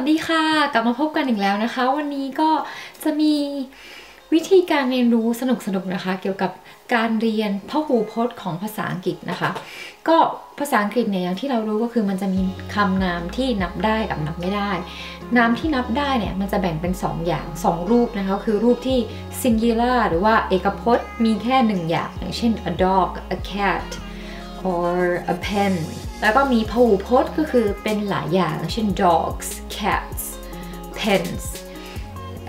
วัสดีค่ะ กลับมาพบกันอีกแล้วนะคะ วันนี้ก็จะมีวิธีการเรียนรู้สนุกๆนะคะ เกี่ยวกับการเรียนพหูพจน์ของภาษาอังกฤษนะคะ ก็ภาษาอังกฤษเนี่ยอย่างที่เรารู้ก็คือมันจะมีคำนามที่นับได้กับนับไม่ได้ นามที่นับได้เนี่ยมันจะแบ่งเป็น 2 อย่าง 2 รูปนะคะ คือรูปที่ singular หรือว่าเอกพจน์มีแค่หนึ่งอย่าง อย่างเช่น a dog a cat or a pen แล้วก็มีพหูพจน์ก็คือเป็นหลายอย่าง เช่น dogs cats pens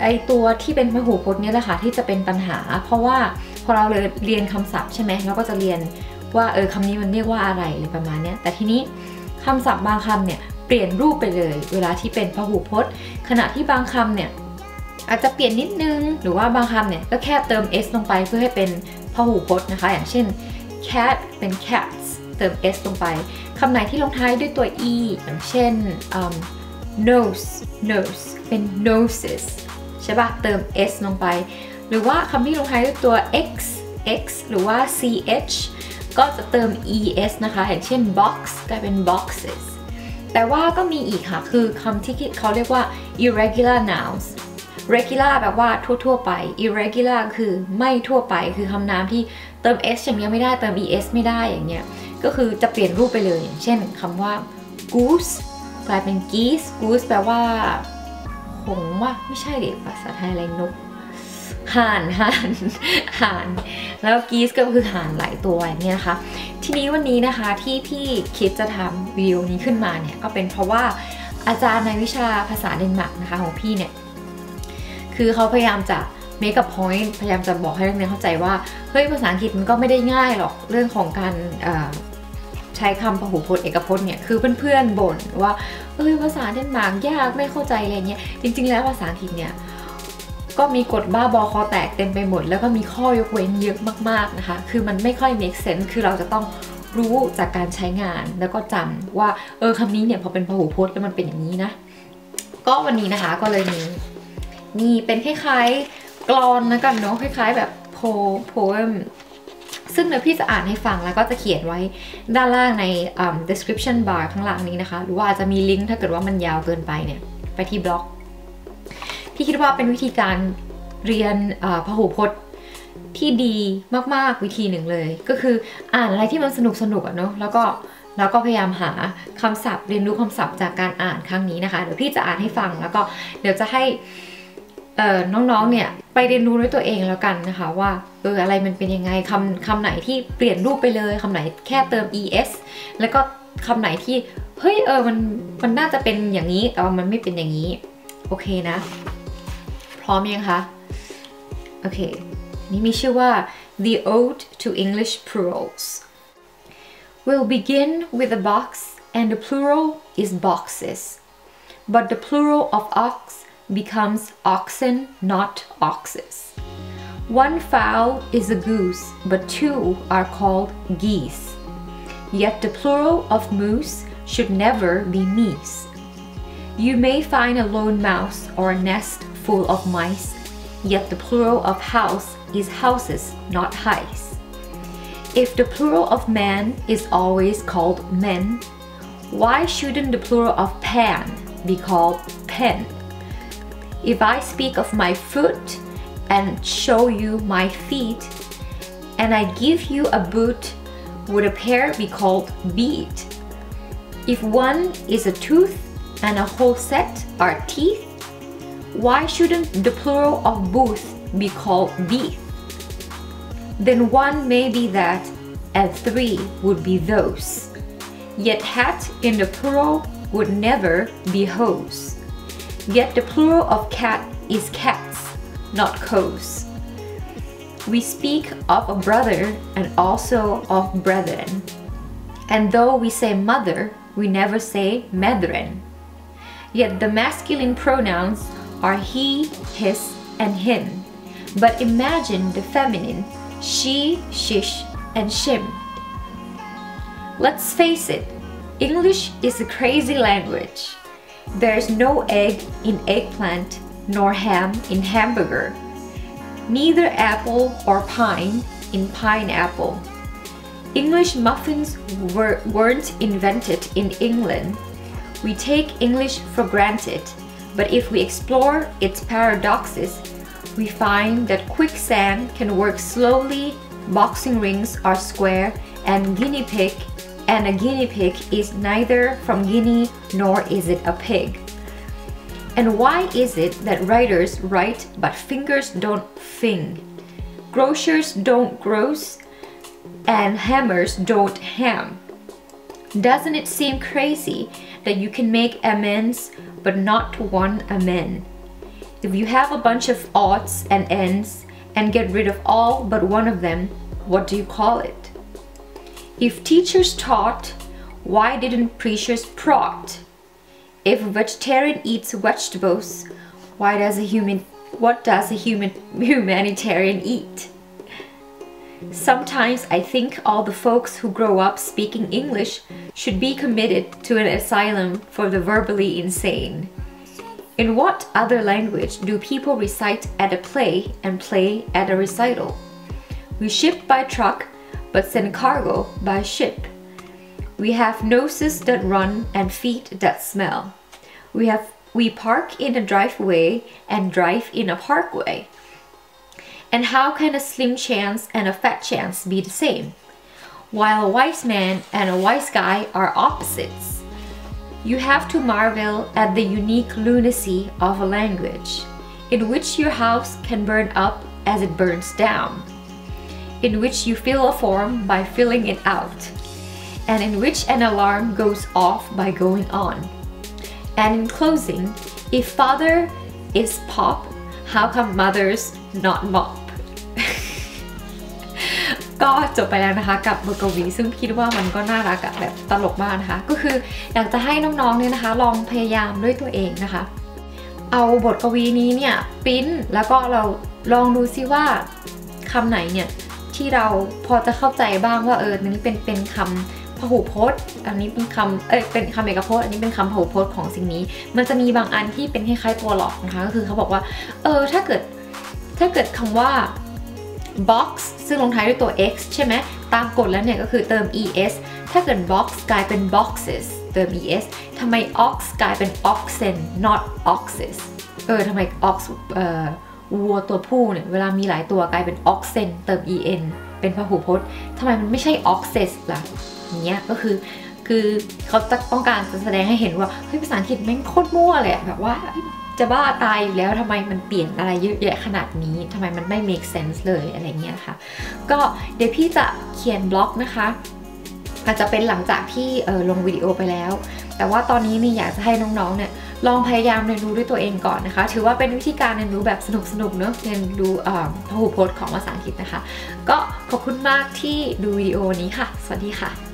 ไอตัวที่เป็นพหูพจน์เนี่ยแหละค่ะที่จะเป็นปัญหา เพราะว่าพอเราเรียนคำศัพท์ใช่ไหมเราก็จะเรียนว่าเออคำนี้มันเรียกว่าอะไรหรือประมาณนี้แต่ทีนี้คำศัพท์บางคำเนี่ยเปลี่ยนรูปไปเลย เวลาที่เป็นพหูพจน์ ขณะที่บางคำเนี่ยอาจจะเปลี่ยนนิดนึง หรือว่าบางคำเนี่ยก็แค่เติม s ลงไปเพื่อให้เป็นพหูพจน์นะคะ อย่างเช่น cat เป็น cats เติม s ลงไป คำไหนที่ลงท้ายด้วยตัว e อย่างเช่น um, nose nose เป็น noses ใช่ปะเติม s ลงไป หรือว่าคำที่ลงท้ายด้วยตัว x x หรือว่า ch ก็จะเติม es นะคะ อย่างเช่น box กลายเป็น boxes แต่ว่าก็มีอีกค่ะ คือคำที่เขาเรียกว่า irregular nouns regular แบบว่าทั่ว ๆ ไป irregular คือไม่ทั่วไป คือคำนามที่เติม s อย่างเงี้ยไม่ได้ เติม es ไม่ได้อย่างเงี้ย ก็คือจะเปลี่ยนรูปไปเลยอย่างเช่นคำว่า goose กลายเป็น geese goose แปลว่าหงว่าไม่ใช่เด็กภาษาไทยอะไรนกห่านห่านห่าน แล้วกีสก็คือห่านหลายตัวอย่างเงี้ยนะคะทีนี้วันนี้นะคะที่พี่คิดจะทำวิดีโอนี้ขึ้นมาเนี่ยก็เป็นเพราะว่าอาจารย์ในวิชาภาษาเดนมาร์กนะคะของพี่เนี่ยคือเขาพยายามจะ make a point พยายามจะบอกให้นักเรียนเข้าใจว่า เฮ้ยภาษาอังกฤษมันก็ไม่ได้ง่ายหรอกเรื่องของการ ใช้คำพหูพจน์เอกพจน์เนี่ยคือเพื่อนๆบ่นว่าเอ้ยภาษาเดนมาร์กยากไม่เข้าใจอะไรเงี้ยจริง ๆ แล้วภาษาอังกฤษเนี่ยก็มีกฎบ้าบอคอแตกเต็มไปหมด แล้วก็มีข้อยกเว้นเยอะมากๆนะคะ คือมันไม่ค่อย make sense คือเราจะต้องรู้จากการใช้งานแล้วก็จำว่าเออคำนี้เนี่ยพอเป็นพหูพจน์แล้วมันเป็นอย่างนี้นะ ก็วันนี้นะคะก็เลยมีนี่เป็นคล้ายๆกรอนนะกันเนาะคล้ายๆแบบโพโพม ซึ่งเดี๋ยวพี่จะอ่านให้ฟังแล้วก็จะเขียนไว้ด้านล่างใน description bar ข้างล่างนี้นะคะ หรือว่าอาจจะมีลิงก์ถ้าเกิดว่ามันยาวเกินไปเนี่ย ไปที่บล็อก พี่คิดว่าเป็นวิธีการเรียนพหูพจน์ที่ดีมากๆวิธีหนึ่งเลย ก็คืออ่านอะไรที่มันสนุกสนุกอะเนาะแล้วก็แล้วก็พยายามหาคำศัพท์ เรียนรู้คำศัพท์จากการอ่านครั้งนี้นะคะ เดี๋ยวพี่จะอ่านให้ฟังแล้วก็เดี๋ยวจะให้ น้องๆ เนี่ยไปเรียนรู้ด้วยตัวเองแล้วกันนะคะว่าเอออะไรมันเป็นยังไงคำคำไหนที่เปลี่ยนรูปไปเลยคำไหนแค่เติม es แล้วก็คำไหนที่เฮ้ยเออมันมันน่าจะเป็นอย่างนี้แต่ว่ามันไม่เป็นอย่างนี้โอเคนะ พร้อมยังคะโอเคนี่มีชื่อว่า The Ode to English Plurals We'll begin with a box and the plural is boxes but the plural of ox becomes oxen, not oxes. One fowl is a goose, but two are called geese. Yet the plural of moose should never be meese. You may find a lone mouse or a nest full of mice, yet the plural of house is houses, not highs. If the plural of man is always called men, why shouldn't the plural of pan be called pen? If I speak of my foot and show you my feet, and I give you a boot, would a pair be called beat? If one is a tooth and a whole set are teeth, why shouldn't the plural of booth be called beef? Then one may be that, and three would be those. Yet hat in the plural would never be hose. Yet the plural of cat is cats, not coes. We speak of a brother and also of brethren. And though we say mother, we never say medren. Yet the masculine pronouns are he, his, and him. But imagine the feminine she, shish, and shim. Let's face it, English is a crazy language. There's no egg in eggplant, nor ham in hamburger, neither apple or pine in pineapple. English muffins were, weren't invented in England. We take English for granted, but if we explore its paradoxes, we find that quicksand can work slowly, boxing rings are square, and guinea pig and a guinea pig is neither from Guinea nor is it a pig. And why is it that writers write but fingers don't fing? Grocers don't gross and hammers don't ham. Doesn't it seem crazy that you can make amends but not one amen? If you have a bunch of odds and ends and get rid of all but one of them, what do you call it? If teachers taught, why didn't preachers prot? If a vegetarian eats vegetables, why does a human what does a human humanitarian eat? Sometimes I think all the folks who grow up speaking English should be committed to an asylum for the verbally insane. In what other language do people recite at a play and play at a recital? We ship by truck but send cargo by ship. We have noses that run and feet that smell. We have we park in a driveway and drive in a parkway. And how can a slim chance and a fat chance be the same? While a wise man and a wise guy are opposites. You have to marvel at the unique lunacy of a language, in which your house can burn up as it burns down, in which you fill a form by filling it out, and in which an alarm goes off by going on. And in closing, if father is pop, how come mother's not mop? ก็จบไปแล้วนะคะกับบทกวีซึ่งคิดว่ามันก็น่ารักอะแบบตลกมากนะคะ ก็คืออยากจะให้น้องๆเนี่ยนะคะ ลองพยายามด้วยตัวเองนะคะ เอาบทกวีนี้เนี่ยปิ้นแล้วก็เราลองดูซิว่าคำไหนเนี่ย ที่เราพอจะเข้าใจบ้างว่าเออนี่เป็นเป็นคำพหูพจน์ อันนี้เป็นคำเอ้ยเป็นคำเอกพจน์ อันนี้เป็นคำพหูพจน์ของสิ่งนี้ มันจะมีบางอันที่เป็นคล้ายๆตัวหลอกนะคะก็คือเขาบอกว่าเออถ้าเกิดถ้าเกิดคำว่า box ซึ่งลงท้ายด้วยตัว x ใช่ไหมตามกฎแล้วเนี่ยก็คือเติม es ถ้าเกิด box กลายเป็น boxes เติม es ทำไม ox กลายเป็น oxen not oxes เออทำไม ox เอ่อ วัวตัวผู้เนี่ยเวลามีหลายตัวกลายเป็น oxen เติม en เป็นพหูพจน์ทำไมมันไม่ใช่ oxes ล่ะอย่างเงี้ยก็คือคือเขาจะต้องการจะแสดงให้เห็นว่าเฮ้ยภาษาอังกฤษแม่งโคตรมั่วเลยแบบว่าจะบ้าตายอยู่แล้วทำไมมันเปลี่ยนอะไรเยอะแยะขนาดนี้ทำไมมันไม่ make sense เลยอะไรเงี้ยค่ะก็เดี๋ยวพี่จะเขียนบล็อกนะคะอาจจะเป็นหลังจากที่ออลงวิดีโอไปแล้ว แต่ว่าตอนนี้นี่อยากจะให้น้องๆเนี่ย ลองพยายามเรียนรู้ด้วยตัวเองก่อนนะคะ ถือว่าเป็นวิธีการเรียนรู้แบบสนุกๆเนอะเรียนรู้พหูพจน์ของภาษาอังกฤษนะคะ ก็ขอบคุณมากที่ดูวิดีโอนี้ค่ะ สวัสดีค่ะ